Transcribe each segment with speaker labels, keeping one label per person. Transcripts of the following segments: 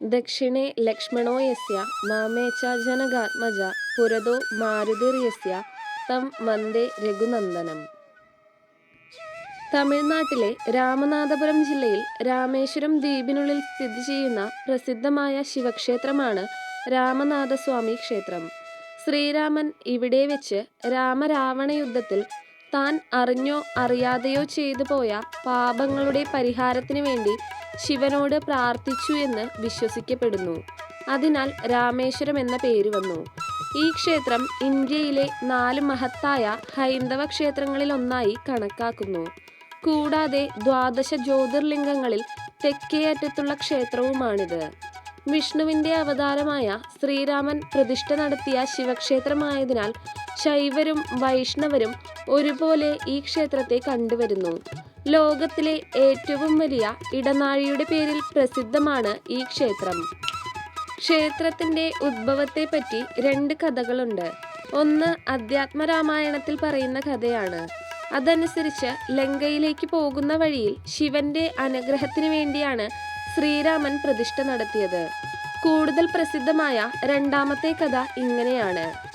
Speaker 1: ദക്ഷിണേ ലക്ഷ്മണോ യസ്യ ജനകാത്മജ പുരതോ മാരുതിർയസ്യ തം മന്ദേ രഘുനന്ദനം. തമിഴ്നാട്ടിലെ രാമനാഥപുരം ജില്ലയിൽ രാമേശ്വരം ദ്വീപിനുള്ളിൽ സ്ഥിതി ചെയ്യുന്ന പ്രസിദ്ധമായ ശിവക്ഷേത്രമാണ് രാമനാഥസ്വാമി ക്ഷേത്രം. ശ്രീരാമൻ ഇവിടെ വെച്ച് രാമരാവണ യുദ്ധത്തിൽ താൻ അറിഞ്ഞോ അറിയാതെയോ ചെയ്തു പോയ പാപങ്ങളുടെ പരിഹാരത്തിനു വേണ്ടി ശിവനോട് പ്രാർത്ഥിച്ചു എന്ന് വിശ്വസിക്കപ്പെടുന്നു. അതിനാൽ രാമേശ്വരം എന്ന പേര് വന്നു. ഈ ക്ഷേത്രം ഇന്ത്യയിലെ നാല് മഹത്തായ ഹൈന്ദവ ക്ഷേത്രങ്ങളിൽ ഒന്നായി കണക്കാക്കുന്നു. കൂടാതെ ദ്വാദശ ജ്യോതിർലിംഗങ്ങളിൽ തെക്കേ അറ്റത്തുള്ള ക്ഷേത്രവുമാണിത്. വിഷ്ണുവിന്റെ അവതാരമായ ശ്രീരാമൻ പ്രതിഷ്ഠ നടത്തിയ ശിവക്ഷേത്രമായതിനാൽ ശൈവരും വൈഷ്ണവരും ഒരുപോലെ ഈ ക്ഷേത്രത്തെ കണ്ടുവരുന്നു. ലോകത്തിലെ ഏറ്റവും വലിയ ഇടനാഴിയുടെ പേരിൽ പ്രസിദ്ധമാണ് ഈ ക്ഷേത്രം. ക്ഷേത്രത്തിന്റെ ഉദ്ഭവത്തെപ്പറ്റി രണ്ട് കഥകളുണ്ട്. ഒന്ന് അധ്യാത്മരാമായണത്തിൽ പറയുന്ന കഥയാണ്. അതനുസരിച്ച് ലങ്കയിലേക്ക് പോകുന്ന വഴിയിൽ ശിവന്റെ അനുഗ്രഹത്തിന് വേണ്ടിയാണ് ശ്രീരാമൻ പ്രതിഷ്ഠ നടത്തിയത്. കൂടുതൽ പ്രസിദ്ധമായ രണ്ടാമത്തെ കഥ ഇങ്ങനെയാണ്.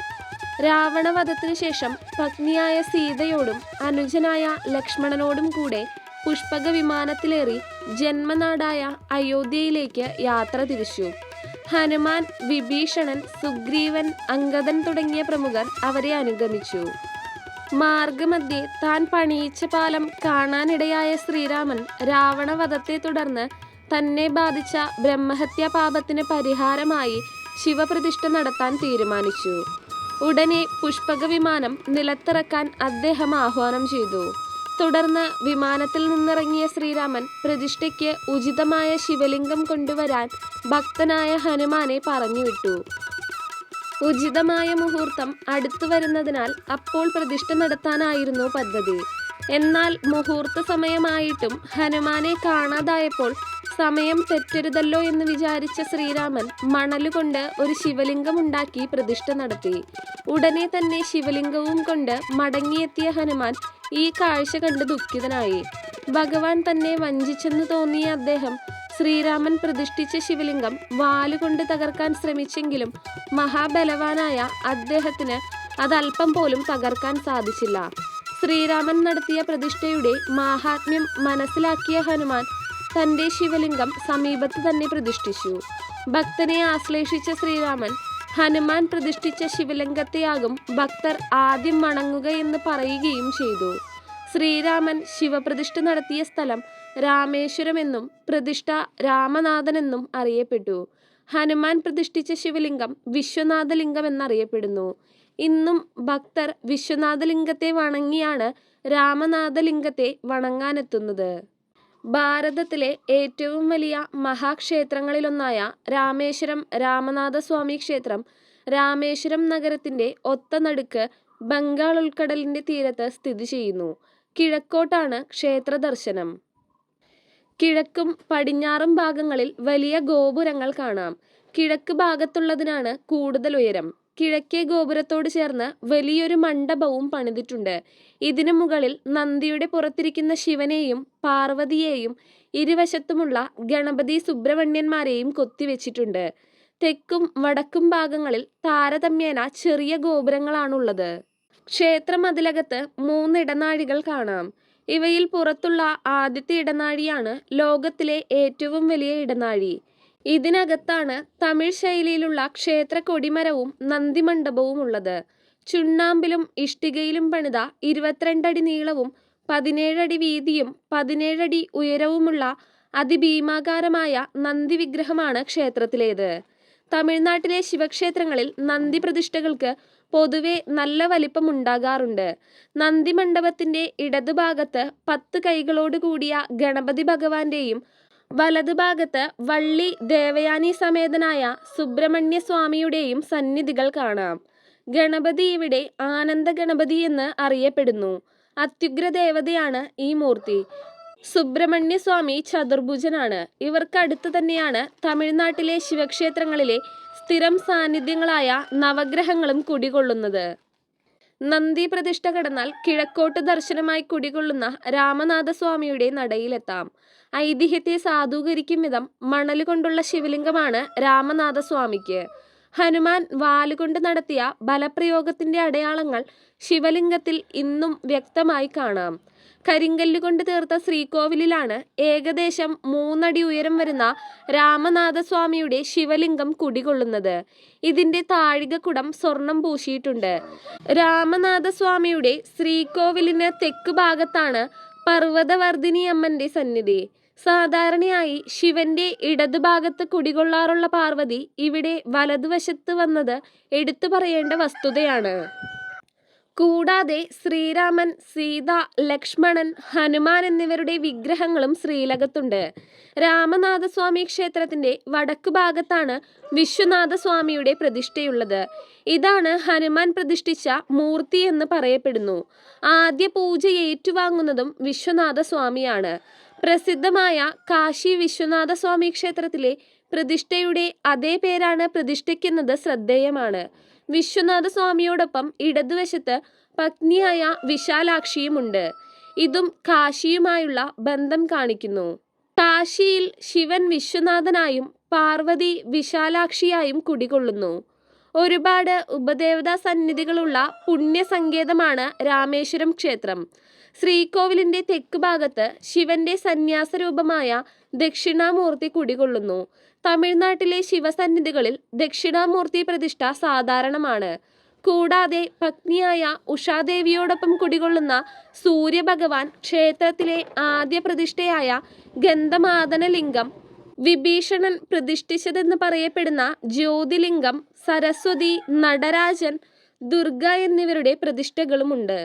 Speaker 1: രാവണവധത്തിനു ശേഷം പത്നിയായ സീതയോടും അനുജനായ ലക്ഷ്മണനോടും കൂടെ പുഷ്പക വിമാനത്തിലേറി ജന്മനാടായ അയോധ്യയിലേക്ക് യാത്ര തിരിച്ചു. ഹനുമാൻ വിഭീഷണൻ സുഗ്രീവൻ അങ്കദൻ തുടങ്ങിയ പ്രമുഖർ അവരെ അനുഗമിച്ചു. മാർഗമധ്യേ താൻ പണിയിച്ച പാലം കാണാനിടയായ ശ്രീരാമൻ രാവണവധത്തെ തുടർന്ന് തന്നെ ബാധിച്ച ബ്രഹ്മഹത്യാ പാപത്തിന് പരിഹാരമായി ശിവപ്രതിഷ്ഠ നടത്താൻ തീരുമാനിച്ചു. ഉടനെ പുഷ്പക വിമാനം നിലത്തിറക്കാൻ അദ്ദേഹം ആഹ്വാനം ചെയ്തു. തുടർന്ന് വിമാനത്തിൽ നിന്നിറങ്ങിയ ശ്രീരാമൻ പ്രതിഷ്ഠയ്ക്ക് ഉചിതമായ ശിവലിംഗം കൊണ്ടുവരാൻ ഭക്തനായ ഹനുമാനെ പറഞ്ഞുവിട്ടു. ഉചിതമായ മുഹൂർത്തം അടുത്തു വരുന്നതിനാൽ അപ്പോൾ പ്രതിഷ്ഠ നടത്താനായിരുന്നു പദ്ധതി. എന്നാൽ മുഹൂർത്ത സമയമായിട്ടും ഹനുമാനെ കാണാതായപ്പോൾ സമയം തെറ്റരുതല്ലോ എന്ന് വിചാരിച്ച ശ്രീരാമൻ മണലുകൊണ്ട് ഒരു ശിവലിംഗം ഉണ്ടാക്കി പ്രതിഷ്ഠ നടത്തി. ഉടനെ തന്നെ ശിവലിംഗവും കൊണ്ട് മടങ്ങിയെത്തിയ ഹനുമാൻ ഈ കാഴ്ച കണ്ട് ദുഃഖിതനായി. ഭഗവാൻ തന്നെ വഞ്ചിച്ചെന്ന് തോന്നിയ അദ്ദേഹം ശ്രീരാമൻ പ്രതിഷ്ഠിച്ച ശിവലിംഗം വാലുകൊണ്ട് തകർക്കാൻ ശ്രമിച്ചെങ്കിലും മഹാബലവാനായ അദ്ദേഹത്തിന് അതല്പം പോലും തകർക്കാൻ സാധിച്ചില്ല. ശ്രീരാമൻ നടത്തിയ പ്രതിഷ്ഠയുടെ മാഹാത്മ്യം മനസ്സിലാക്കിയ ഹനുമാൻ തന്റെ ശിവലിംഗം സമീപത്ത് തന്നെ പ്രതിഷ്ഠിച്ചു. ഭക്തനെ ആശ്ലേഷിച്ച ശ്രീരാമൻ ഹനുമാൻ പ്രതിഷ്ഠിച്ച ശിവലിംഗത്തെയാകും ഭക്തർ ആദ്യം മണങ്ങുകയെന്ന് പറയുകയും ചെയ്തു. ശ്രീരാമൻ ശിവപ്രതിഷ്ഠ നടത്തിയ സ്ഥലം രാമേശ്വരമെന്നും പ്രതിഷ്ഠ രാമനാഥനെന്നും അറിയപ്പെട്ടു. ഹനുമാൻ പ്രതിഷ്ഠിച്ച ശിവലിംഗം വിശ്വനാഥലിംഗം എന്നറിയപ്പെടുന്നു. ഇന്നും ഭക്തർ വിശ്വനാഥലിംഗത്തെ വണങ്ങിയാണ് രാമനാഥലിംഗത്തെ വണങ്ങാനെത്തുന്നത്. ഭാരതത്തിലെ ഏറ്റവും വലിയ മഹാക്ഷേത്രങ്ങളിലൊന്നായ രാമേശ്വരം രാമനാഥസ്വാമി ക്ഷേത്രം രാമേശ്വരം നഗരത്തിന്റെ ഒത്ത നടുക്ക് ബംഗാൾ ഉൾക്കടലിന്റെ തീരത്ത് സ്ഥിതി ചെയ്യുന്നു. കിഴക്കോട്ടാണ് ക്ഷേത്ര ദർശനം. കിഴക്കും പടിഞ്ഞാറും ഭാഗങ്ങളിൽ വലിയ ഗോപുരങ്ങൾ കാണാം. കിഴക്ക് ഭാഗത്തുള്ളതിനാണ് കൂടുതൽ ഉയരം. കിഴക്കേ ഗോപുരത്തോട് ചേർന്ന് വലിയൊരു മണ്ഡപവും പണിതിട്ടുണ്ട്. ഇതിനു മുകളിൽ നന്ദിയുടെ പുറത്തിരിക്കുന്ന ശിവനെയും പാർവതിയെയും ഇരുവശത്തുമുള്ള ഗണപതി സുബ്രഹ്മണ്യന്മാരെയും കൊത്തിവെച്ചിട്ടുണ്ട്. തെക്കും വടക്കും ഭാഗങ്ങളിൽ താരതമ്യേന ചെറിയ ഗോപുരങ്ങളാണുള്ളത്. ക്ഷേത്ര മതിലകത്ത് മൂന്ന് ഇടനാഴികൾ കാണാം. ഇവയിൽ പുറത്തുള്ള ആദ്യത്തെ ഇടനാഴിയാണ് ലോകത്തിലെ ഏറ്റവും വലിയ ഇടനാഴി. ഇതിനകത്താണ് തമിഴ് ശൈലിയിലുള്ള ക്ഷേത്ര കൊടിമരവും നന്ദിമണ്ഡപവും ഉള്ളത് ചുണ്ണാമ്പിലും ഇഷ്ടികയിലും പണിത ഇരുപത്തിരണ്ടടി നീളവും പതിനേഴടി വീതിയും പതിനേഴടി ഉയരവുമുള്ള അതിഭീമാകാരമായ നന്ദി വിഗ്രഹമാണ് ക്ഷേത്രത്തിലേത്. തമിഴ്നാട്ടിലെ ശിവക്ഷേത്രങ്ങളിൽ നന്ദി പ്രതിഷ്ഠകൾക്ക് പൊതുവെ നല്ല വലിപ്പം ഉണ്ടാകാറുണ്ട് നന്ദി മണ്ഡപത്തിന്റെ ഇടതുഭാഗത്ത് പത്ത് കൈകളോട് കൂടിയ ഗണപതി ഭഗവാന്റെയും വലതുഭാഗത്ത് വള്ളി ദേവയാനി സമേതനായ സുബ്രഹ്മണ്യ സ്വാമിയുടെയും സന്നിധികൾ കാണാം. ഗണപതി ഇവിടെ ആനന്ദ ഗണപതി എന്ന് അറിയപ്പെടുന്നു. അത്യുഗ്ര ദേവതയാണ് ഈ മൂർത്തി. സുബ്രഹ്മണ്യ സ്വാമി ചതുർഭുജനാണ്. ഇവർക്ക് അടുത്ത് തന്നെയാണ് തമിഴ്നാട്ടിലെ ശിവക്ഷേത്രങ്ങളിലെ സ്ഥിരം സാന്നിധ്യങ്ങളായ നവഗ്രഹങ്ങളും കുടികൊള്ളുന്നത്. നന്ദി പ്രതിഷ്ഠ കടന്നാൽ കിഴക്കോട്ട് ദർശനമായി കുടികൊള്ളുന്ന രാമനാഥസ്വാമിയുടെ നടയിലെത്താം. ഐതിഹ്യത്തെ സാധൂകരിക്കും വിധം മണലുകൊണ്ടുള്ള ശിവലിംഗമാണ് രാമനാഥസ്വാമിക്ക്. ഹനുമാൻ വാലുകൊണ്ട് നടത്തിയ ബലപ്രയോഗത്തിന്റെ അടയാളങ്ങൾ ശിവലിംഗത്തിൽ ഇന്നും വ്യക്തമായി കാണാം. കരിങ്കല്ലുകൊണ്ട് തീർത്ത ശ്രീകോവിലിലാണ് ഏകദേശം മൂന്നടി ഉയരം വരുന്ന രാമനാഥസ്വാമിയുടെ ശിവലിംഗം കുടികൊള്ളുന്നത്. ഇതിന്റെ താഴികക്കുടം സ്വർണം പൂശിയിട്ടുണ്ട്. രാമനാഥസ്വാമിയുടെ ശ്രീകോവിലിന് തെക്ക് ഭാഗത്താണ് പർവതവർദ്ധിനിയമ്മന്റെ സന്നിധി. സാധാരണയായി ശിവന്റെ ഇടതുഭാഗത്ത് കുടികൊള്ളാറുള്ള പാർവതി ഇവിടെ വലതുവശത്ത് വന്നത് എടുത്തു പറയേണ്ട വസ്തുതയാണ്. കൂടാതെ ശ്രീരാമൻ സീത ലക്ഷ്മണൻ ഹനുമാൻ എന്നിവരുടെ വിഗ്രഹങ്ങളും ശ്രീലകത്തുണ്ട്. രാമനാഥസ്വാമി ക്ഷേത്രത്തിന്റെ വടക്കു ഭാഗത്താണ് വിശ്വനാഥസ്വാമിയുടെ പ്രതിഷ്ഠയുള്ളത്. ഇതാണ് ഹനുമാൻ പ്രതിഷ്ഠിച്ച മൂർത്തി എന്ന് പറയപ്പെടുന്നു. ആദ്യ പൂജ ഏറ്റുവാങ്ങുന്നതും വിശ്വനാഥസ്വാമിയാണ്. പ്രസിദ്ധമായ കാശി വിശ്വനാഥ സ്വാമി ക്ഷേത്രത്തിലെ പ്രതിഷ്ഠയുടെ അതേ പേരാണ് പ്രതിഷ്ഠിക്കുന്നത് ശ്രദ്ധേയമാണ്. വിശ്വനാഥ സ്വാമിയോടൊപ്പം ഇടതുവശത്ത് പത്നിയായ വിശാലാക്ഷിയുമുണ്ട്. ഇതും കാശിയുമായുള്ള ബന്ധം കാണിക്കുന്നു. കാശിയിൽ ശിവൻ വിശ്വനാഥനായും പാർവതി വിശാലാക്ഷിയായും കുടികൊള്ളുന്നു. ഒരുപാട് ഉപദേവതാ സന്നിധികളുള്ള പുണ്യസങ്കേതമാണ് രാമേശ്വരം ക്ഷേത്രം. ശ്രീകോവിലിന്റെ തെക്ക് ഭാഗത്ത് ശിവന്റെ സന്യാസരൂപമായ ദക്ഷിണാമൂർത്തി കുടികൊള്ളുന്നു. തമിഴ്നാട്ടിലെ ശിവസന്നിധികളിൽ ദക്ഷിണാമൂർത്തി പ്രതിഷ്ഠ സാധാരണമാണ്. കൂടാതെ പത്നിയായ ഉഷാദേവിയോടൊപ്പം കുടികൊള്ളുന്ന സൂര്യഭഗവാൻ ക്ഷേത്രത്തിലെ ആദ്യ പ്രതിഷ്ഠയായ ഗന്ധമാദനലിംഗം വിഭീഷണൻ പ്രതിഷ്ഠിച്ചതെന്ന് പറയപ്പെടുന്ന ജ്യോതിലിംഗം സരസ്വതി നടരാജൻ ദുർഗ എന്നിവരുടെ പ്രതിഷ്ഠകളുമുണ്ട്.